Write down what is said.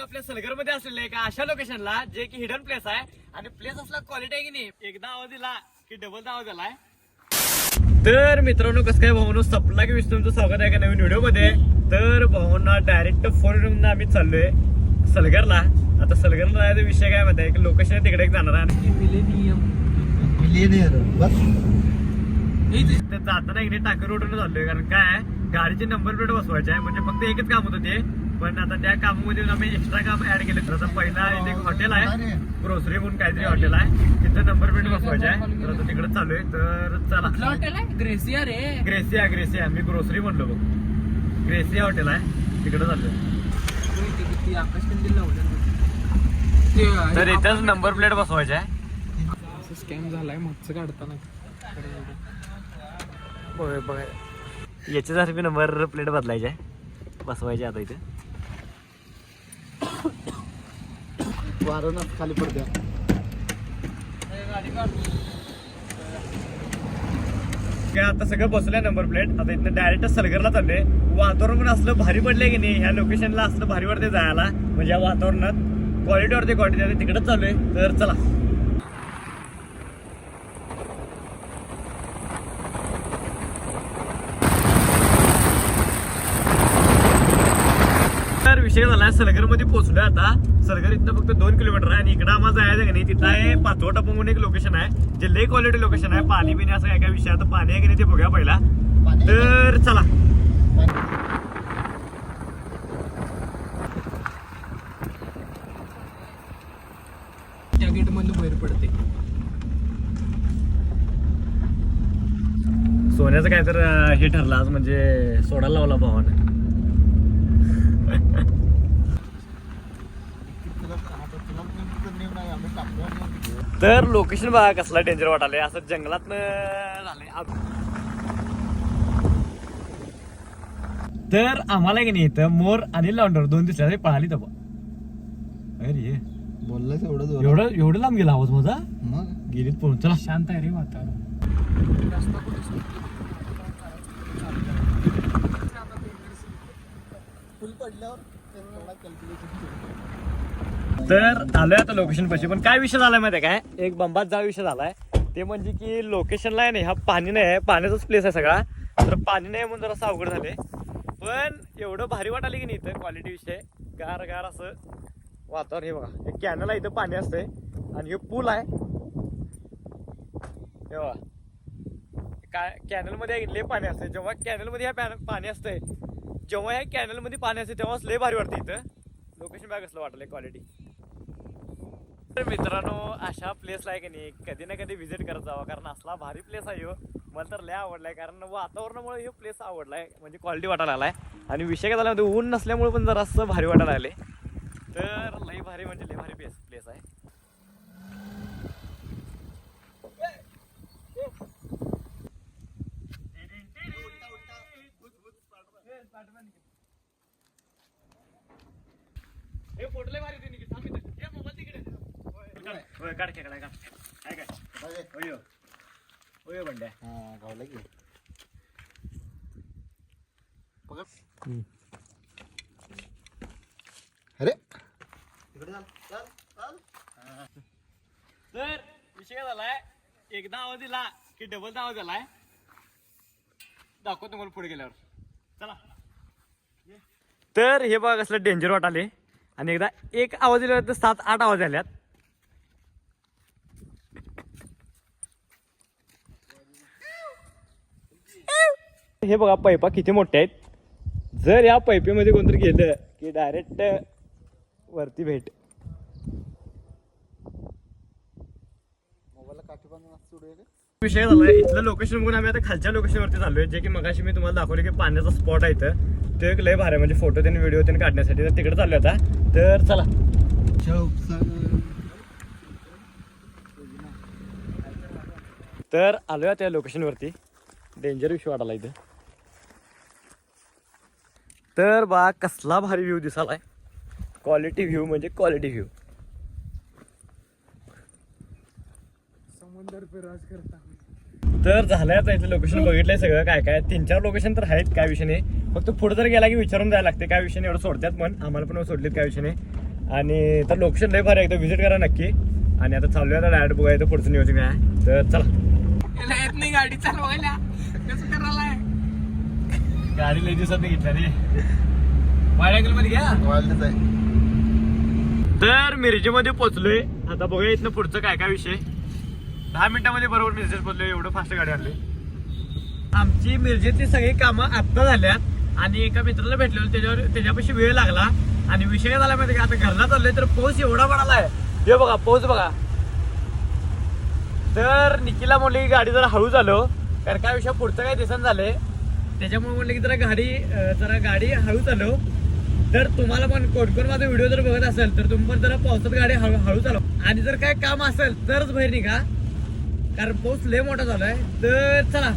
आलोय आपल्या सलगरमध्ये असलेल्या एका अशा लोकेशनला जे की हिडन प्लेस आहे. आणि प्लेस असला क्वालिटी आहे की नाही एकदा आवाज दिला की डबल आवाज आलाय. तर मित्रांनो कसं काय भाऊनो सपला की विष्णू तुमचं स्वागत आहे का नवीन व्हिडिओमध्ये. तर भाऊंना डायरेक्ट फोन आम्ही चाललोय सलगरला. आता सलगरला जायचा विषय काय माहिती आहे? की लोकेशन तिकडे जाणार आहे. जाताना इकडे टाकर रोडून चाललोय. कारण काय आहे, गाडीचे नंबर प्लेट बसवायचे आहे. म्हणजे फक्त एकच काम होतं ते. पण आता त्या कामामध्ये आम्ही एक्स्ट्रा काम ऍड केले. तर आता पहिला इथे एक हॉटेल आहे. ग्रोसरी म्हणून काहीतरी हॉटेल आहे. तिथं नंबर प्लेट बसवायचे आहे. तर आता तिकडे चालू आहे. तर चला. हॉटेल आहे? ग्रेसिया रे. ग्रेसिया ग्रेसिया मी ग्रोसरी म्हणलो बघ. ग्रेसिया हॉटेल आहे. तिकडे चाललोय किती आकाश कंदील लावलं ते तर इथंच नंबर प्लेट बसवायचे आहे. स्कॅम झालाय मागचं काढताना. होय बघा. याच्यासारखी नंबर प्लेट बदलायचे आहे. बसवायचे आता इथे. वारण खाली पडत्या काय आता सगळं बसलंय नंबर प्लेट आता इथं डायरेक्ट सलगरला चालले वातावरण पण असलं भारी पडलंय की नाही ह्या लोकेशनला असलं भारी वाटते जायला. म्हणजे या वातावरणात क्वालिटी वरती क्वालिटी तिकडे आहे तर चला. तर विषय झाला सलगरमध्ये पोहोचलोय आता. सलगर इथं फक्त दोन किलोमीटर आहे आणि इकडं आम्हाला जायचं का नाही तिथं आहे पाचवा टप्पा म्हणून एक लोकेशन आहे. जे ले क्वालिटी लोकेशन आहे. पाणी पिणे असं काय काय विषय आता पाणी आहे की नाही ते बघूया पहिला. तर चला. त्या गेट मधून बाहेर पडते. सोन्याचं काय तर हे ठरलं आज म्हणजे सोडायला लावला भावानं. तर लोकेशन बघा कसला डेंजर वाटाले असं जंगलात तर आम्हाला की नाही इथं मोर आणि लावंडर दोन दिसल्या पळाली तर अरे बोललास एवढं. एवढं एवढं लांब गेला आवाज माझा? मग? गेलीत पळून चला. शांत आहे रे वातावरण. फुल पडल्यावर तर आलोय आता लोकेशन पाशी. पण काय विषय झालाय माहिती आहे काय? एक बंबात जा विषय झालाय. ते म्हणजे की लोकेशनला आहे नाही हा पाणी नाही आहे पाण्याचाच प्लेस आहे सगळा. तर पाणी नाही म्हणून जरा अवघड झाले पण एवढं भारी वाटाले की नाही इथं क्वालिटी विषय. गार गार असं वातावरण हे बघा. हे कॅनल आहे इथं पाणी असतंय. आणि हे पूल आहे. हे बघा. काय कॅनलमध्ये लय पाणी असतंय. जेव्हा कॅनलमध्ये ह्या पॅन- पाणी असतंय जेव्हा ह्या कॅनलमध्ये पाणी असते तेव्हाच लय भारी वाटतं इथं. लोकेशन बॅग असलं वाटलं क्वालिटी तर मित्रांनो अशा प्लेसला आहे की नाही कधी ना कधी व्हिजिट करत जावा कारण असला भारी प्लेस आहे हो. मला तर लय आवडलाय कारण वातावरणामुळे हे प्लेस आवडलाय म्हणजे क्वालिटी वाटायला आलाय आणि विषय काय झाला म्हणजे ऊन नसल्यामुळे पण जरा असं भारी वाटायला आले तर लय भारी म्हणजे लय भारी प्लेस प्लेस आहे. हे फोटले भारी भारी येते निकी. थांब इथं. हे मोबाईल तिकडे. काढ खेकडा, काढ. काय? अरे, होय. होय, बंड्या. हा, गावला की. पकड. अरे इकडे चाल, चाल, चाल. तर विषय काय झालाय एकदा आवाज दिला की डबल आवाज झालाय दाखवतो तुम्हाला पुढे गेल्यावर चला तर हे बघा कसलं डेंजर वाटाले आणि एकदा एक आवाज दिला तर सात आठ आवाज आल्यात हे बघा पैपा किती मोठे आहेत. जर या पैपेमध्ये कोणतरी गेलं की डायरेक्ट वरती भेट? विषय झालाय. इथलं लोकेशन बघून आम्ही आता खालच्या लोकेशनवरती चाललोय. जे की मगाशी मी तुम्हाला दाखवले की पाण्याचा स्पॉट आहे इथं. ते एक लय भारी म्हणजे फोटो त्यांनी व्हिडिओ त्यांनी काढण्यासाठी. तर तिकडे चाललोय आता. तर चला. तर आलोय त्या लोकेशनवरती डेंजर विषय वाटायला इथं. तर बा कसला भारी व्ह्यू दिसालाय. क्वालिटी व्ह्यू म्हणजे क्वालिटी व्ह्यू समुद्र पे राज करता तर झालंय आता इथलं लोकेशन बघितलंय सगळं काय काय. तीन चार लोकेशन तर आहेत काय विषय नाही. फक्त पुढे जर गेला की विचारून जायला लागते काय विषय नाही एवढं सोडतात पण आम्हाला पण सोडलेत काय विषय नाही. आणि तर लोकेशन लय भारी आहे एकदा व्हिजिट करा नक्की. आणि आता चालूया आता डायरेक्ट बघायचं पुढचं नियोजन काय आहे. तर चला. येत नाही गाडी चालवायला कसं करायला? गाडी लय दिवसात घेतल्या रे. अँगलमध्ये घ्या. वाढलेच आहे. तर मिरजेमध्ये पोहोचलोय. आता बघूया इथनं पुढचं काय काय विषय. दहा मिनिटामध्ये बरोबर मिरजेत पोहोचलोय. एवढं फास्ट गाडी आणली. आमची मिरजेतली सगळी कामं आत्ता झाल्यात. आणि एका मित्राला भेटलेलो. त्याच्यावर त्याच्यापाशी वेळ लागला. आणि विषय काय झाला माहिती का? आता घरला चाललोय तर पाऊस एवढा पडालाय. हे बघा पाऊस बघा. तर निकीला म्हणलं गाडी जरा हळू झालो कारण काय विषय? पुढचं काय दिसन झालंय? त्याच्यामुळे म्हणलं की जरा गाडी जरा गाडी हळू चालव. तर तुम्हाला पण कोण माझा व्हिडिओ जर बघत असेल तर तुम्ही पण जरा पावसात गाडी हळू हळू चालव. आणि जर काय काम असेल तरच बाहेर निघा. कारण पाऊस लय मोठा झालाय. तर चला